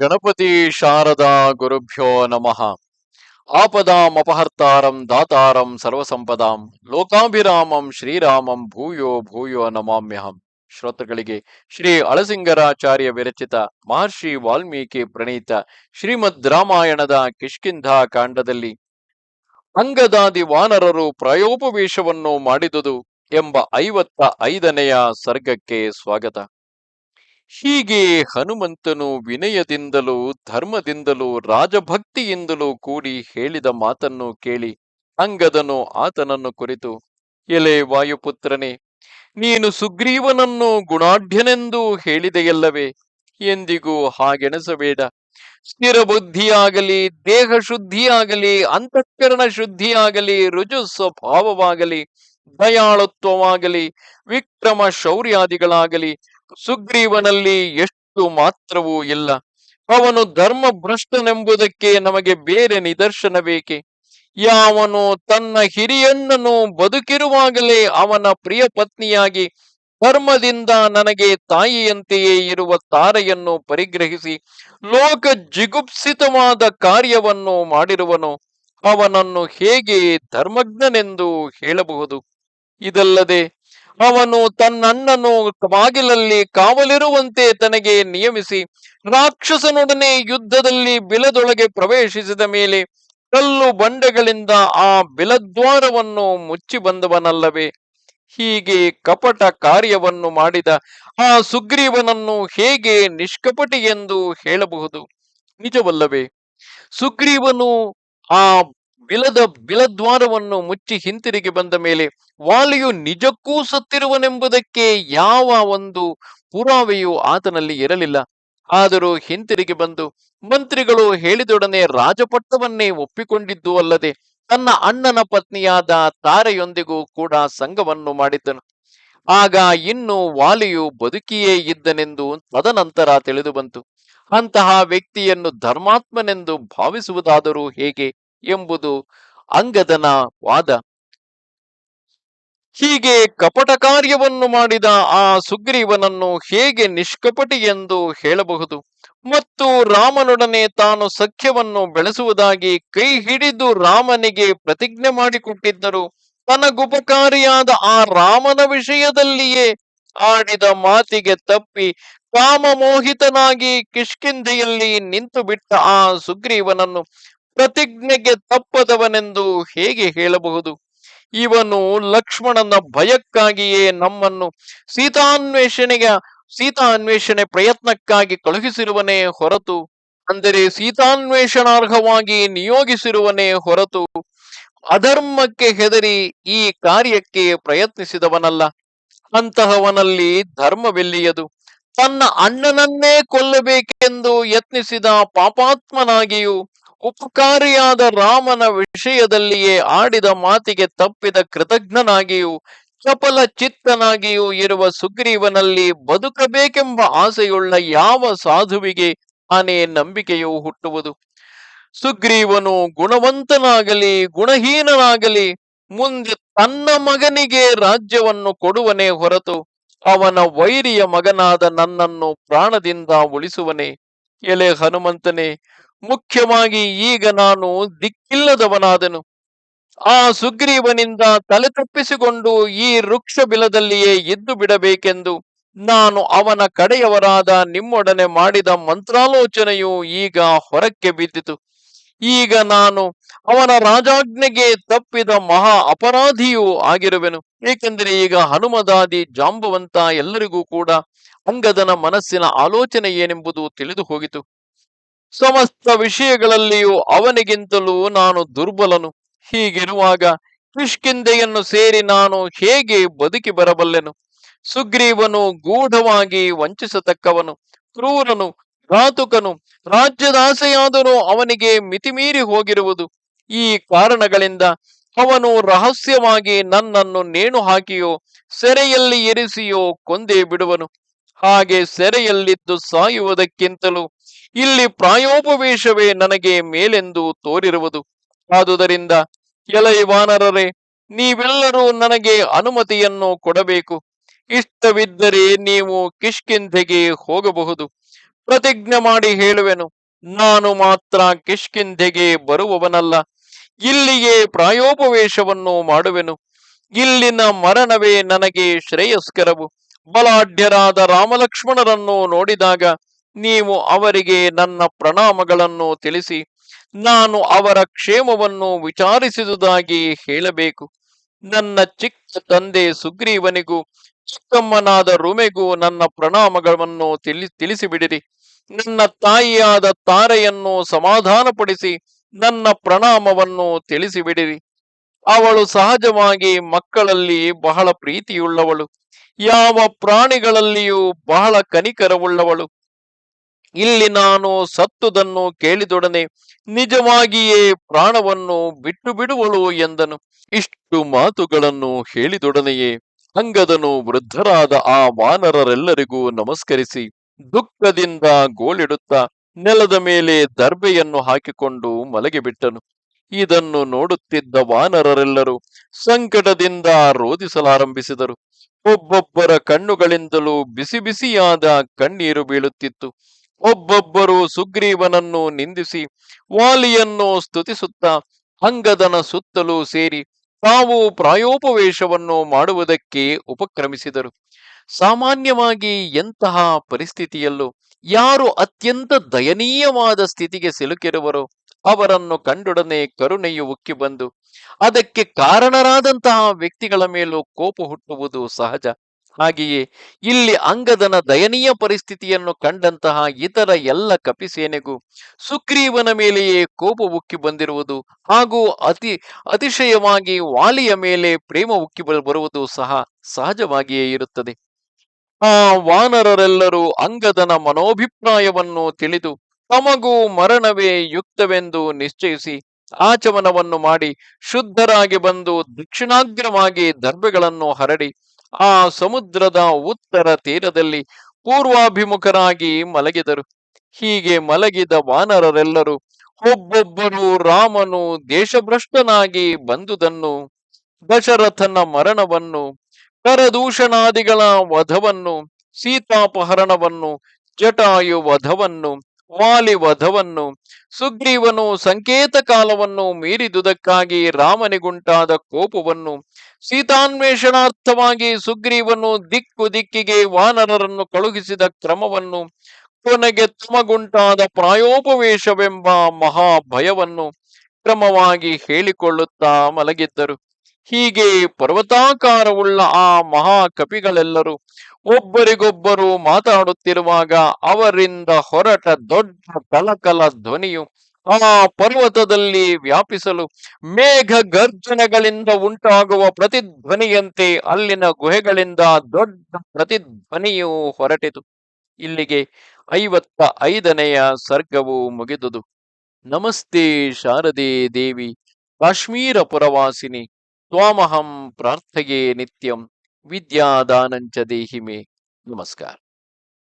ಗಣಪತಿ ಶಾರದಾ ಗುರುಭ್ಯೋ ನಮಃ. ಆಪದಾಂ ಅಪಹರ್ತಾರಂ ದಾತಾರಂ ಸರ್ವಸಂಪದಾಂ ಲೋಕಾಭಿರಾಮಂ ಶ್ರೀರಾಮಂ ಭೂಯೋ ಭೂಯೋ ನಮಾಮ್ಯಹಂ. ಶ್ರೋತೃಗಳಿಗೆ ಶ್ರೀ ಅಳಸಿಂಗರಾಚಾರ್ಯ ವಿರಚಿತ ಮಹರ್ಷಿ ವಾಲ್ಮೀಕಿ ಪ್ರಣೀತ ಶ್ರೀಮದ್ ರಾಮಾಯಣದ ಕಿಷ್ಕಿಂಧಾ ಕಾಂಡದಲ್ಲಿ ಅಂಗದಾದಿ ವಾನರರು ಪ್ರಾಯೋಪವೇಶವನ್ನು ಮಾಡಿದುದು ಎಂಬ ಐವತ್ತ ಐದನೆಯ ಸರ್ಗಕ್ಕೆ ಸ್ವಾಗತ. ಹೀಗೆ ಹನುಮಂತನು ವಿನಯದಿಂದಲೂ, ಧರ್ಮದಿಂದಲೂ, ರಾಜಭಕ್ತಿಯಿಂದಲೂ ಕೂಡಿ ಹೇಳಿದ ಮಾತನ್ನು ಕೇಳಿ ಅಂಗದನು ಆತನನ್ನು ಕುರಿತು, ಎಲೆ ವಾಯುಪುತ್ರನೇ, ನೀನು ಸುಗ್ರೀವನನ್ನು ಗುಣಾಢ್ಯನೆಂದು ಹೇಳಿದೆಯಲ್ಲವೇ? ಎಂದಿಗೂ ಹಾಗೆಣಸಬೇಡ. ಸ್ಥಿರ ಬುದ್ಧಿಯಾಗಲಿ ದೇಹ ಶುದ್ಧಿಯಾಗಲಿ ಅಂತಃಕರಣ ಶುದ್ಧಿಯಾಗಲಿ ರುಜು ಸ್ವಭಾವವಾಗಲಿ ದಯಾಳುತ್ವವಾಗಲಿ, ವಿಕ್ರಮ ಶೌರ್ಯಾದಿಗಳಾಗಲಿ ಸುಗ್ರೀವನಲ್ಲಿ ಎಷ್ಟು ಮಾತ್ರವೂ ಇಲ್ಲ. ಅವನು ಧರ್ಮ ಭ್ರಷ್ಟನೆಂಬುದಕ್ಕೆ ನಮಗೆ ಬೇರೆ ನಿದರ್ಶನ ಬೇಕೆ ಯಾವನು ತನ್ನ ಹಿರಿಯನ್ನನು ಬದುಕಿರುವಾಗಲೇ ಅವನ ಪ್ರಿಯ ಪತ್ನಿಯಾಗಿ ಧರ್ಮದಿಂದ ನನಗೆ ತಾಯಿಯಂತೆಯೇ ಇರುವ ತಾರೆಯನ್ನು ಪರಿಗ್ರಹಿಸಿ ಲೋಕ ಜಿಗುಪ್ಸಿತವಾದ ಕಾರ್ಯವನ್ನು ಮಾಡಿರುವನು, ಅವನನ್ನು ಹೇಗೆ ಧರ್ಮಜ್ಞನೆಂದು ಹೇಳಬಹುದು? ಇದಲ್ಲದೆ ಅವನು ತನ್ನಣ್ಣನು ಬಾಗಿಲಲ್ಲಿ ಕಾವಲಿರುವಂತೆ ತನಗೆ ನಿಯಮಿಸಿ ರಾಕ್ಷಸನೊಡನೆ ಯುದ್ಧದಲ್ಲಿ ಬಿಲದೊಳಗೆ ಪ್ರವೇಶಿಸಿದ ಮೇಲೆ ಕಲ್ಲು ಬಂಡೆಗಳಿಂದ ಆ ಬಿಲದ್ವಾರವನ್ನು ಮುಚ್ಚಿ ಬಂದವನಲ್ಲವೇ? ಹೀಗೆ ಕಪಟ ಕಾರ್ಯವನ್ನು ಮಾಡಿದ ಆ ಸುಗ್ರೀವನನ್ನು ಹೇಗೆ ನಿಷ್ಕಪಟಿ ಎಂದು ಹೇಳಬಹುದು? ನಿಜವಲ್ಲವೇ, ಸುಗ್ರೀವನು ಆ ಬಿಲದ ಬಿಲದ್ವಾರವನ್ನು ಮುಚ್ಚಿ ಹಿಂತಿರುಗಿ ಬಂದ ಮೇಲೆ ವಾಲಿಯು ನಿಜಕ್ಕೂ ಸತ್ತಿರುವನೆಂಬುದಕ್ಕೆ ಯಾವ ಒಂದು ಪುರಾವೆಯೂ ಆತನಲ್ಲಿ ಇರಲಿಲ್ಲ. ಆದರೂ ಹಿಂತಿರುಗಿ ಬಂದು ಮಂತ್ರಿಗಳು ಹೇಳಿದೊಡನೆ ರಾಜಪಟ್ಟವನ್ನೇ ಒಪ್ಪಿಕೊಂಡಿದ್ದು ಅಲ್ಲದೆ ತನ್ನ ಅಣ್ಣನ ಪತ್ನಿಯಾದ ತಾರೆಯೊಂದಿಗೂ ಕೂಡ ಸಂಘವನ್ನು ಮಾಡಿದ್ದನು. ಆಗ ಇನ್ನು ವಾಲಿಯು ಬದುಕಿಯೇ ಇದ್ದನೆಂದು ತದನಂತರ ತಿಳಿದು ಬಂತು ಅಂತಹ ವ್ಯಕ್ತಿಯನ್ನು ಧರ್ಮಾತ್ಮನೆಂದು ಭಾವಿಸುವುದಾದರೂ ಹೇಗೆ? ಎಂಬುದು ಅಂಗದನ ವಾದ ಹೀಗೆ ಕಪಟ ಕಾರ್ಯವನ್ನು ಮಾಡಿದ ಆ ಸುಗ್ರೀವನನ್ನು ಹೇಗೆ ನಿಷ್ಕಪಟಿ ಎಂದು ಹೇಳಬಹುದು? ಮತ್ತು ರಾಮನೊಡನೆ ತಾನು ಸಖ್ಯವನ್ನು ಬೆಳೆಸುವುದಾಗಿ ಕೈ ಹಿಡಿದು ರಾಮನಿಗೆ ಪ್ರತಿಜ್ಞೆ ಮಾಡಿಕೊಟ್ಟಿದ್ದರು. ತನಗುಪಕಾರಿಯಾದ ಆ ರಾಮನ ವಿಷಯದಲ್ಲಿಯೇ ಆಡಿದ ಮಾತಿಗೆ ತಪ್ಪಿ ಕಾಮಮೋಹಿತನಾಗಿ ಕಿಷ್ಕಿಂಧೆಯಲ್ಲಿ ನಿಂತು ಬಿಟ್ಟ ಆ ಸುಗ್ರೀವನನ್ನು ಪ್ರತಿಜ್ಞೆಗೆ ತಪ್ಪದವನೆಂದು ಹೇಗೆ ಹೇಳಬಹುದು? ಇವನು ಲಕ್ಷ್ಮಣನ ಭಯಕ್ಕಾಗಿಯೇ ನಮ್ಮನ್ನು ಸೀತಾನ್ವೇಷಣೆಗೆ ಸೀತಾ ಅನ್ವೇಷಣೆ ಪ್ರಯತ್ನಕ್ಕಾಗಿ ಕಳುಹಿಸಿರುವನೇ ಹೊರತು, ಅಂದರೆ ಸೀತಾನ್ವೇಷಣಾರ್ಹವಾಗಿ ನಿಯೋಗಿಸಿರುವನೇ ಹೊರತು, ಅಧರ್ಮಕ್ಕೆ ಹೆದರಿ ಈ ಕಾರ್ಯಕ್ಕೆ ಪ್ರಯತ್ನಿಸಿದವನಲ್ಲ. ಅಂತಹವನಲ್ಲಿ ಧರ್ಮವೆಲ್ಲಿಯದು? ತನ್ನ ಅಣ್ಣನನ್ನೇ ಕೊಲ್ಲಬೇಕೆಂದು ಯತ್ನಿಸಿದ ಪಾಪಾತ್ಮನಾಗಿಯೂ ಉಪಕಾರಿಯಾದ ರಾಮನ ವಿಷಯದಲ್ಲಿಯೇ ಆಡಿದ ಮಾತಿಗೆ ತಪ್ಪಿದ ಕೃತಜ್ಞನಾಗಿಯೂ ಚಪಲ ಚಿತ್ತನಾಗಿಯೂ ಇರುವ ಸುಗ್ರೀವನಲ್ಲಿ ಬದುಕಬೇಕೆಂಬ ಆಸೆಯುಳ್ಳ ಯಾವ ಸಾಧುವಿಗೆ ಆನೆ ನಂಬಿಕೆಯು ಹುಟ್ಟುವುದು? ಸುಗ್ರೀವನು ಗುಣವಂತನಾಗಲಿ, ಗುಣಹೀನನಾಗಲಿ, ಮುಂದೆ ತನ್ನ ಮಗನಿಗೆ ರಾಜ್ಯವನ್ನು ಕೊಡುವನೇ ಹೊರತು ಅವನ ವೈರಿಯ ಮಗನಾದ ನನ್ನನ್ನು ಪ್ರಾಣದಿಂದ ಉಳಿಸುವನೇ. ಎಲೆ ಹನುಮಂತನೇ ಮುಖ್ಯವಾಗಿ ಈಗ ನಾನು ದಿಕ್ಕಿಲ್ಲದವನಾದನು. ಆ ಸುಗ್ರೀವನಿಂದ ತಲೆ ತಪ್ಪಿಸಿಕೊಂಡು ಈ ವೃಕ್ಷ ಬಿಲದಲ್ಲಿಯೇ ಎದ್ದು ಬಿಡಬೇಕೆಂದು ನಾನು ಅವನ ಕಡೆಯವರಾದ ನಿಮ್ಮೊಡನೆ ಮಾಡಿದ ಮಂತ್ರಾಲೋಚನೆಯು ಈಗ ಹೊರಕ್ಕೆ ಬಿದ್ದಿತು. ಈಗ ನಾನು ಅವನ ರಾಜಾಜ್ಞೆಗೆ ತಪ್ಪಿದ ಮಹಾ ಅಪರಾಧಿಯೂ ಆಗಿರುವೆನು. ಏಕೆಂದರೆ ಈಗ ಹನುಮದಾದಿ ಜಾಂಬವಂತ ಎಲ್ಲರಿಗೂ ಕೂಡ ಅಂಗದನ ಮನಸ್ಸಿನ ಆಲೋಚನೆ ಏನೆಂಬುದು ತಿಳಿದು ಹೋಗಿತು ಸಮಸ್ತ ವಿಷಯಗಳಲ್ಲಿಯೂ ಅವನಿಗಿಂತಲೂ ನಾನು ದುರ್ಬಲನು. ಹೀಗಿರುವಾಗ ಕಿಷ್ಕಿಂದೆಯನ್ನು ಸೇರಿ ನಾನು ಹೇಗೆ ಬದುಕಿ ಬರಬಲ್ಲೆನು? ಸುಗ್ರೀವನು ಗೂಢವಾಗಿ ವಂಚಿಸತಕ್ಕವನು. ಕ್ರೂರನು, ಘಾತುಕನು, ರಾಜ್ಯದಾಸೆಯಾದರೂ ಅವನಿಗೆ ಮಿತಿಮೀರಿ ಹೋಗಿರುವುದು. ಈ ಕಾರಣಗಳಿಂದ ಅವನು ರಹಸ್ಯವಾಗಿ ನನ್ನನ್ನು ನೇಣು ಹಾಕಿಯೋ ಸೆರೆಯಲ್ಲಿ ಇರಿಸಿಯೋ ಕೊಂದೇ ಬಿಡುವನು. ಹಾಗೆ ಸೆರೆಯಲ್ಲಿದ್ದು ಸಾಯುವುದಕ್ಕಿಂತಲೂ ಇಲ್ಲಿ ಪ್ರಾಯೋಪವೇಶವೇ ನನಗೆ ಮೇಲೆಂದು ತೋರಿರುವುದು. ಆದುದರಿಂದ ಎಲೈ ವಾನರರೇ ನೀವೆಲ್ಲರೂ ನನಗೆ ಅನುಮತಿಯನ್ನು ಕೊಡಬೇಕು. ಇಷ್ಟವಿದ್ದರೆ ನೀವು ಕಿಷ್ಕಿಂಧೆಗೆ ಹೋಗಬಹುದು. ಪ್ರತಿಜ್ಞೆ ಮಾಡಿ ಹೇಳುವೆನು, ನಾನು ಮಾತ್ರ ಕಿಷ್ಕಿಂಧೆಗೆ ಬರುವವನಲ್ಲ. ಇಲ್ಲಿಯೇ ಪ್ರಾಯೋಪವೇಶವನ್ನು ಮಾಡುವೆನು. ಇಲ್ಲಿನ ಮರಣವೇ ನನಗೆ ಶ್ರೇಯಸ್ಕರವು. ಬಲಾಢ್ಯರಾದ ರಾಮಲಕ್ಷ್ಮಣರನ್ನು ನೋಡಿದಾಗ ನೀವು ಅವರಿಗೆ ನನ್ನ ಪ್ರಣಾಮಗಳನ್ನು ತಿಳಿಸಿ, ನಾನು ಅವರ ಕ್ಷೇಮವನ್ನು ವಿಚಾರಿಸಿದುದಾಗಿ ಹೇಳಬೇಕು. ನನ್ನ ಚಿಕ್ಕ ತಂದೆ ಸುಗ್ರೀವನಿಗೂ ಚಿಕ್ಕಮ್ಮನಾದ ರುಮೆಗೂ ನನ್ನ ಪ್ರಣಾಮಗಳನ್ನು ತಿಳಿ, ತಿಳಿಸಿಬಿಡಿರಿ. ನನ್ನ ತಾಯಿಯಾದ ತಾರೆಯನ್ನು ಸಮಾಧಾನಪಡಿಸಿ, ನನ್ನ ಪ್ರಣಾಮವನ್ನು ತಿಳಿಸಿಬಿಡಿರಿ. ಅವಳು ಸಹಜವಾಗಿ ಮಕ್ಕಳಲ್ಲಿ ಬಹಳ ಪ್ರೀತಿಯುಳ್ಳವಳು. ಯಾವ ಪ್ರಾಣಿಗಳಲ್ಲಿಯೂ ಬಹಳ ಕನಿಕರವುಳ್ಳವಳು. ಇಲ್ಲಿ ನಾನು ಸತ್ತುದನ್ನು ಕೇಳಿದೊಡನೆ ನಿಜವಾಗಿಯೇ ಪ್ರಾಣವನ್ನು ಬಿಟ್ಟು ಬಿಡುವಳು ಎಂದನು. ಇಷ್ಟು ಮಾತುಗಳನ್ನು ಹೇಳಿದೊಡನೆಯೇ ಅಂಗದನು ವೃದ್ಧರಾದ ಆ ವಾನರರೆಲ್ಲರಿಗೂ ನಮಸ್ಕರಿಸಿ ದುಃಖದಿಂದ ಗೋಳಿಡುತ್ತಾ ನೆಲದ ಮೇಲೆ ದರ್ಬೆಯನ್ನು ಹಾಕಿಕೊಂಡು ಮಲಗಿಬಿಟ್ಟನು ಇದನ್ನು ನೋಡುತ್ತಿದ್ದ ವಾನರರೆಲ್ಲರೂ ಸಂಕಟದಿಂದ ರೋಧಿಸಲಾರಂಭಿಸಿದರು. ಒಬ್ಬೊಬ್ಬರ ಕಣ್ಣುಗಳಿಂದಲೂ ಬಿಸಿ ಬಿಸಿಯಾದ ಕಣ್ಣೀರು ಬೀಳುತ್ತಿತ್ತು. ಒಬ್ಬೊಬ್ಬರು ಸುಗ್ರೀವನನ್ನು ನಿಂದಿಸಿ ವಾಲಿಯನ್ನು ಸ್ತುತಿಸುತ್ತಾ ಅಂಗದನ ಸುತ್ತಲೂ ಸೇರಿ ತಾವು ಪ್ರಾಯೋಪವೇಶವನ್ನು ಮಾಡುವುದಕ್ಕೆ ಉಪಕ್ರಮಿಸಿದರು. ಸಾಮಾನ್ಯವಾಗಿ ಎಂತಹ ಪರಿಸ್ಥಿತಿಯಲ್ಲೂ ಯಾರು ಅತ್ಯಂತ ದಯನೀಯವಾದ ಸ್ಥಿತಿಗೆ ಸಿಲುಕಿರುವರೋ ಅವರನ್ನು ಕಂಡೊಡನೆ ಕರುಣೆಯು ಉಕ್ಕಿ ಬಂದು ಅದಕ್ಕೆ ಕಾರಣರಾದಂತಹ ವ್ಯಕ್ತಿಗಳ ಮೇಲೂ ಕೋಪ ಹುಟ್ಟುವುದು ಸಹಜ. ಹಾಗೆಯೇ ಇಲ್ಲಿ ಅಂಗದನ ದಯನೀಯ ಪರಿಸ್ಥಿತಿಯನ್ನು ಕಂಡಂತಹ ಇತರ ಎಲ್ಲ ಕಪಿಸೇನೆಗೂ ಸುಗ್ರೀವನ ಮೇಲೆಯೇ ಕೋಪ ಉಕ್ಕಿ ಬಂದಿರುವುದು ಹಾಗೂ ಅತಿ ಅತಿಶಯವಾಗಿ ವಾಲಿಯ ಮೇಲೆ ಪ್ರೇಮ ಉಕ್ಕಿ ಬರುವುದು ಸಹ ಸಹಜವಾಗಿಯೇ ಇರುತ್ತದೆ. ಆ ವಾನರರೆಲ್ಲರೂ ಅಂಗದನ ಮನೋಭಿಪ್ರಾಯವನ್ನು ತಿಳಿದು ತಮಗೂ ಮರಣವೇ ಯುಕ್ತವೆಂದು ನಿಶ್ಚಯಿಸಿ ಆಚಮನವನ್ನು ಮಾಡಿ ಶುದ್ಧರಾಗಿ ಬಂದು ದಕ್ಷಿಣಾಗ್ರವಾಗಿ ದರ್ಭೆಗಳನ್ನು ಹರಡಿ ಆ ಸಮುದ್ರದ ಉತ್ತರ ತೀರದಲ್ಲಿ ಪೂರ್ವಾಭಿಮುಖರಾಗಿ ಮಲಗಿದರು. ಹೀಗೆ ಮಲಗಿದ ವಾನರರೆಲ್ಲರೂ ಒಬ್ಬೊಬ್ಬರು ರಾಮನು ದೇಶಭ್ರಷ್ಟನಾಗಿ ಬಂದುದನ್ನು, ದಶರಥನ ಮರಣವನ್ನು, ಕರದೂಷಣಾದಿಗಳ ವಧವನ್ನು, ಸೀತಾಪಹರಣವನ್ನು, ಜಟಾಯು ವಧವನ್ನು, ವಾಲಿ ವಧವನ್ನು, ಸುಗ್ರೀವನು ಸಂಕೇತ ಕಾಲವನ್ನು ಮೀರಿದುದಕ್ಕಾಗಿ ರಾಮನಿಗುಂಟಾದ ಕೋಪವನ್ನು ಸೀತಾನ್ವೇಷಣಾರ್ಥವಾಗಿ ಸುಗ್ರೀವನು ದಿಕ್ಕು ದಿಕ್ಕಿಗೆ ವಾನರರನ್ನು ಕಳುಹಿಸಿದ ಕ್ರಮವನ್ನು ಕೊನೆಗೆ ತಮಗುಂಟಾದ ಪ್ರಾಯೋಪವೇಶವೆಂಬ ಮಹಾಭಯವನ್ನು ಕ್ರಮವಾಗಿ ಹೇಳಿಕೊಳ್ಳುತ್ತಾ ಮಲಗಿದ್ದರು. ಹೀಗೆ ಪರ್ವತಾಕಾರವುಳ್ಳ ಆ ಮಹಾ ಕಪಿಗಳೆಲ್ಲರೂ ಒಬ್ಬರಿಗೊಬ್ಬರು ಮಾತಾಡುತ್ತಿರುವಾಗ ಅವರಿಂದ ಹೊರಟ ದೊಡ್ಡ ಕಲಕಲ ಧ್ವನಿಯು ಆ ಪರ್ವತದಲ್ಲಿ ವ್ಯಾಪಿಸಲು ಮೇಘ ಗರ್ಜನೆಗಳಿಂದ ಉಂಟಾಗುವ ಪ್ರತಿಧ್ವನಿಯಂತೆ ಅಲ್ಲಿನ ಗುಹೆಗಳಿಂದ ದೊಡ್ಡ ಪ್ರತಿಧ್ವನಿಯು ಹೊರಟಿತು. ಇಲ್ಲಿಗೆ ಐವತ್ತ ಐದನೆಯ ಸರ್ಗವು ಮುಗಿದುದು. ನಮಸ್ತೆ ಶಾರದೆ ದೇವಿ, ಕಾಶ್ಮೀರ ಪುರವಾಸಿನಿ, ತ್ವಾಮಹಂ ಪ್ರಾರ್ಥೆಯೇ ನಿತ್ಯಂ, ವಿದ್ಯಾದಾನಂಚ ದೇಹಿಮೆ. ನಮಸ್ಕಾರ.